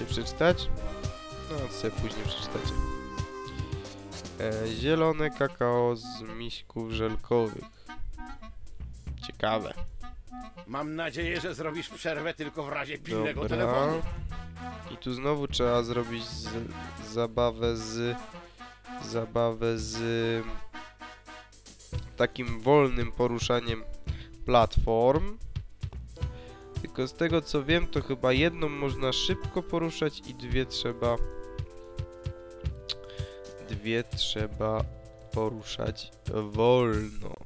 Chcecie przeczytać? No, to sobie później przeczytacie. E, zielone kakao z miśków żelkowych. Ciekawe. Mam nadzieję, że zrobisz przerwę tylko w razie pilnego Dobra. telefonu. I tu znowu trzeba zrobić z, zabawę z... Zabawę z... Takim wolnym poruszaniem platform. Tylko z tego co wiem, to chyba jedną można szybko poruszać i dwie trzeba... Dwie trzeba poruszać wolno.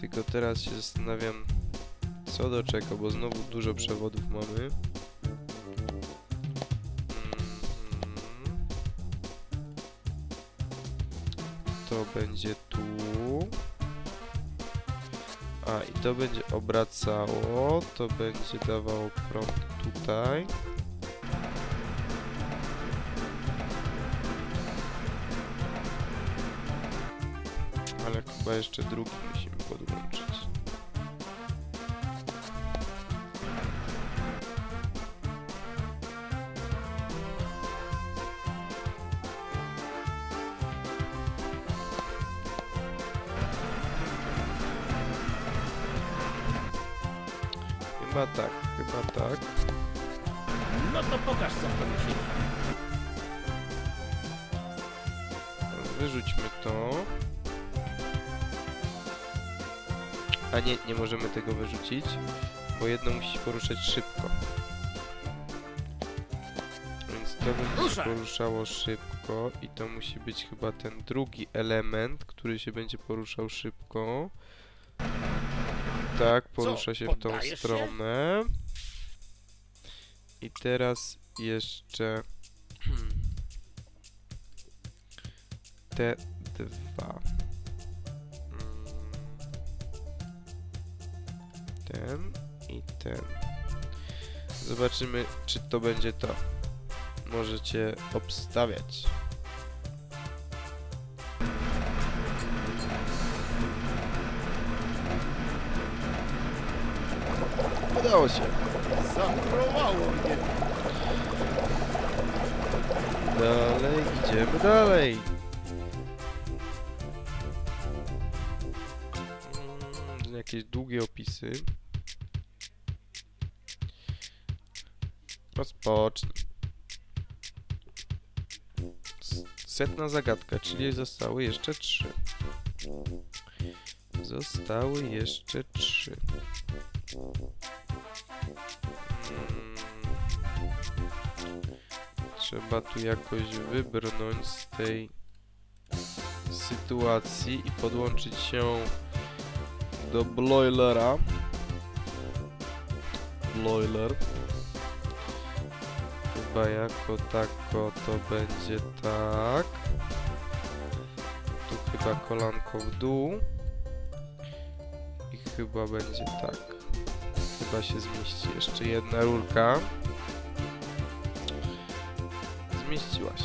Tylko teraz się zastanawiam, co do czego, bo znowu dużo przewodów mamy. Mhm. To będzie to będzie obracało, to będzie dawało prąd tutaj. Ale chyba jeszcze drugi musimy podłączyć. Chyba tak, chyba tak. No to pokaż, co w tobie siedzi. Wyrzućmy to. A nie, nie możemy tego wyrzucić, bo jedno musi się poruszać szybko. Więc to będzie się poruszało szybko i to musi być chyba ten drugi element, który się będzie poruszał szybko. Tak, porusza się w tą stronę. I teraz jeszcze te dwa. Mm. Ten i ten. Zobaczymy, czy to będzie to. Możecie obstawiać. Udało się. Zatrowało mnie. Dalej, idziemy dalej. Mm, jakieś długie opisy. Rozpocznij. Setna zagadka, czyli zostały jeszcze trzy. Zostały jeszcze trzy. Trzeba tu jakoś wybrnąć z tej sytuacji i podłączyć się do boilera. Boiler. Chyba jako tako to będzie tak. Tu chyba kolanko w dół. I chyba będzie tak. Chyba się zmieści jeszcze jedna rurka. Zmieściła się.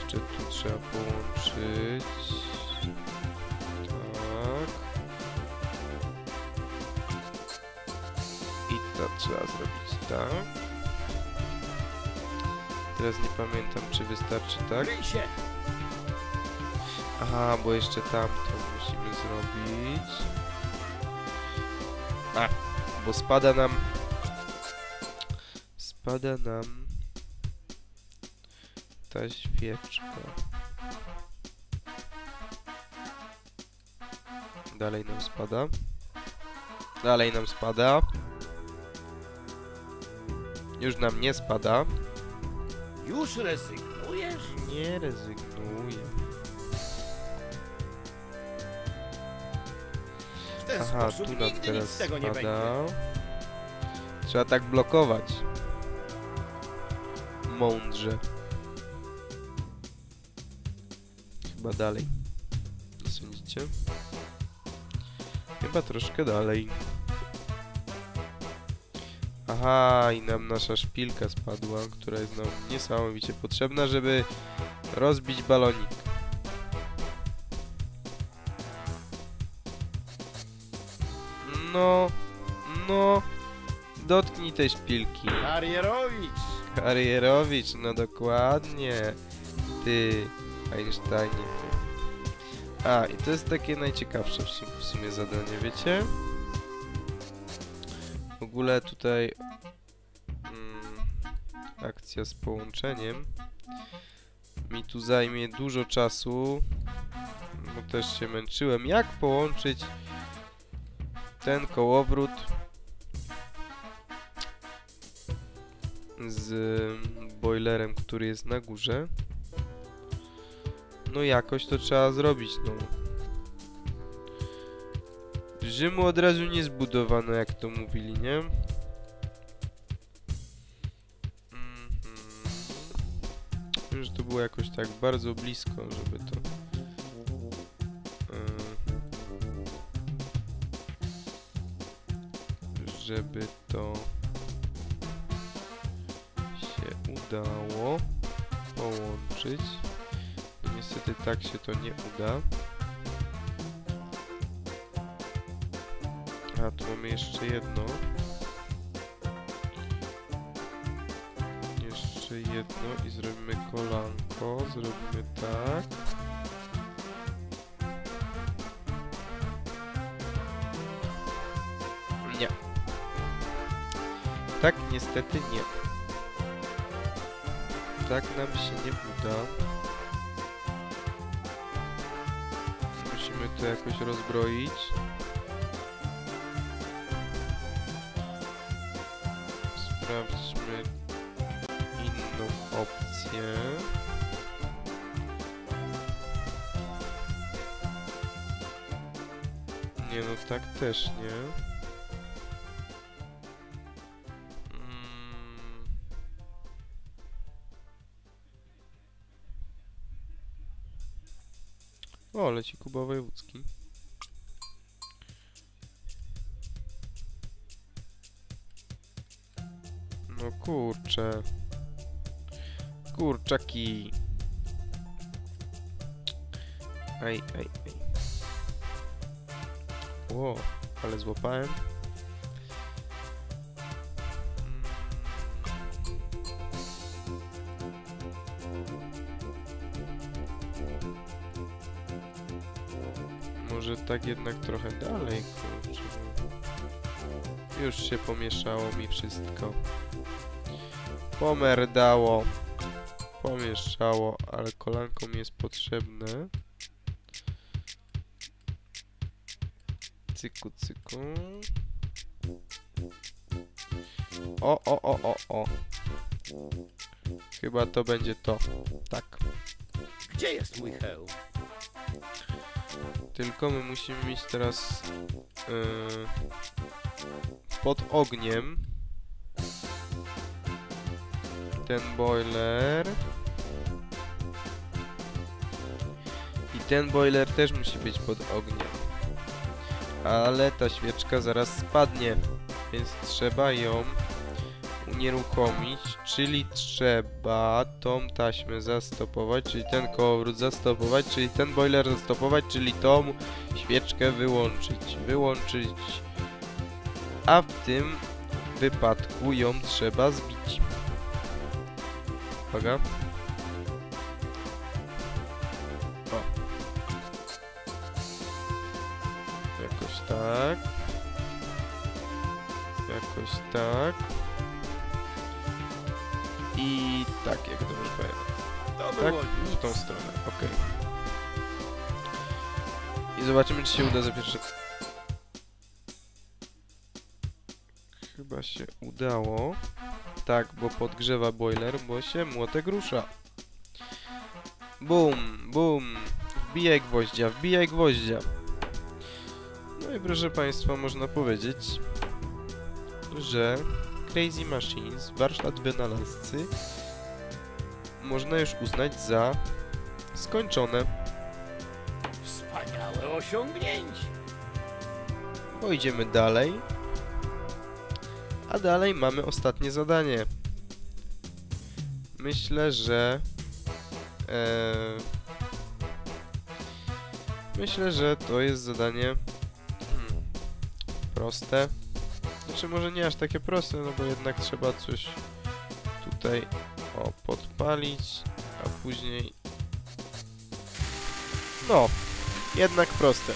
Jeszcze tu trzeba połączyć. Tak. I to trzeba zrobić tak. Teraz nie pamiętam, czy wystarczy tak. Aha, bo jeszcze tamto musimy zrobić. A, bo spada nam... Spada nam... Ta świeczka. Dalej nam spada. Dalej nam spada. Już nam nie spada. Już rezygnujesz? Nie rezygnuję. W ten Aha, tu nam teraz spada. Trzeba tak blokować. Mądrze. Chyba dalej. Nie sądzicie? Chyba troszkę dalej. Aha, i nam nasza szpilka spadła, która jest nam niesamowicie potrzebna, żeby rozbić balonik. No, No, dotknij tej szpilki. Karierowicz! Karierowicz, no dokładnie. Ty, Einsteinie. A, i to jest takie najciekawsze w sumie zadanie, wiecie? W ogóle tutaj mm, akcja z połączeniem mi tu zajmie dużo czasu, bo też się męczyłem. Jak połączyć ten kołowrót z boilerem, który jest na górze. No jakoś to trzeba zrobić, no. Rzymu od razu nie zbudowano, jak to mówili, nie? Mhm. Już to było jakoś tak bardzo blisko, żeby to... e, Żeby to udało połączyć. No niestety tak się to nie uda. A tu mamy jeszcze jedno. Jeszcze jedno i zrobimy kolanko. Zrobimy tak. Nie. Tak niestety nie. Tak nam się nie uda. Musimy to jakoś rozbroić. Sprawdźmy inną opcję. Nie no, tak też nie. O, leci Kuba Wojewódzki. No kurczę. Kurczaki. Ej, ej, ej. Ło, ale złapałem. Tak jednak trochę dalej, kurczę. Już się pomieszało mi wszystko. Pomerdało. Pomieszało, ale kolanko mi jest potrzebne. Cyku, cyku. O, o, o, o, o. Chyba to będzie to. Tak. Gdzie jest mój hełm? Tylko my musimy mieć teraz yy, pod ogniem ten boiler. I ten boiler też musi być pod ogniem. Ale ta świeczka zaraz spadnie więc trzeba ją unieruchomić czyli trzeba tą taśmę zastopować czyli ten kołowrót zastopować czyli ten boiler zastopować czyli tą świeczkę wyłączyć wyłączyć a w tym wypadku ją trzeba zbić Uwaga. O. Jakoś tak. Jakoś tak. I tak, jak dobrze pamiętam. Tak? W tą stronę, okej. I zobaczymy, czy się uda za pierwszy... Chyba się udało. Tak, bo podgrzewa boiler, bo się młotek rusza. Bum, bum. Wbijaj gwoździa, wbijaj gwoździa. No i proszę Państwa, można powiedzieć, że Crazy Machines, warsztat wynalazcy, można już uznać za skończone. Wspaniałe osiągnięcie. Pójdziemy dalej. A dalej mamy ostatnie zadanie. Myślę, że... E, myślę, że to jest zadanie hmm, proste. Znaczy może nie aż takie proste, no bo jednak trzeba coś tutaj o podpalić, a później no, jednak proste.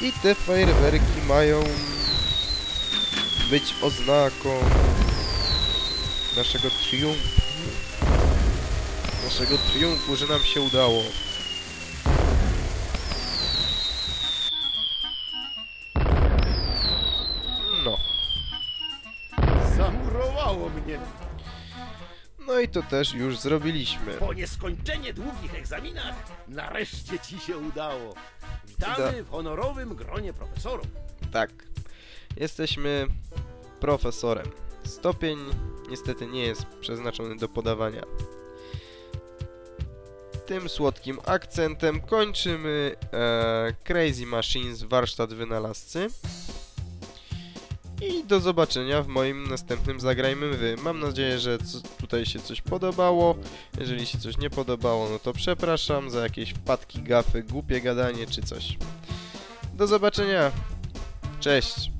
I te fajerwerki mają być oznaką naszego triumfu. Naszego triumfu, że nam się udało. No i to też już zrobiliśmy. Po nieskończenie długich egzaminach nareszcie ci się udało. Witamy w honorowym gronie profesorów. Tak. Jesteśmy profesorem. Stopień niestety nie jest przeznaczony do podawania. Tym słodkim akcentem kończymy e, Crazy Machines warsztat wynalazcy. I do zobaczenia w moim następnym Zagrajmy Wy. Mam nadzieję, że tutaj się coś podobało. Jeżeli się coś nie podobało, no to przepraszam za jakieś wpadki, gafy, głupie gadanie czy coś. Do zobaczenia. Cześć.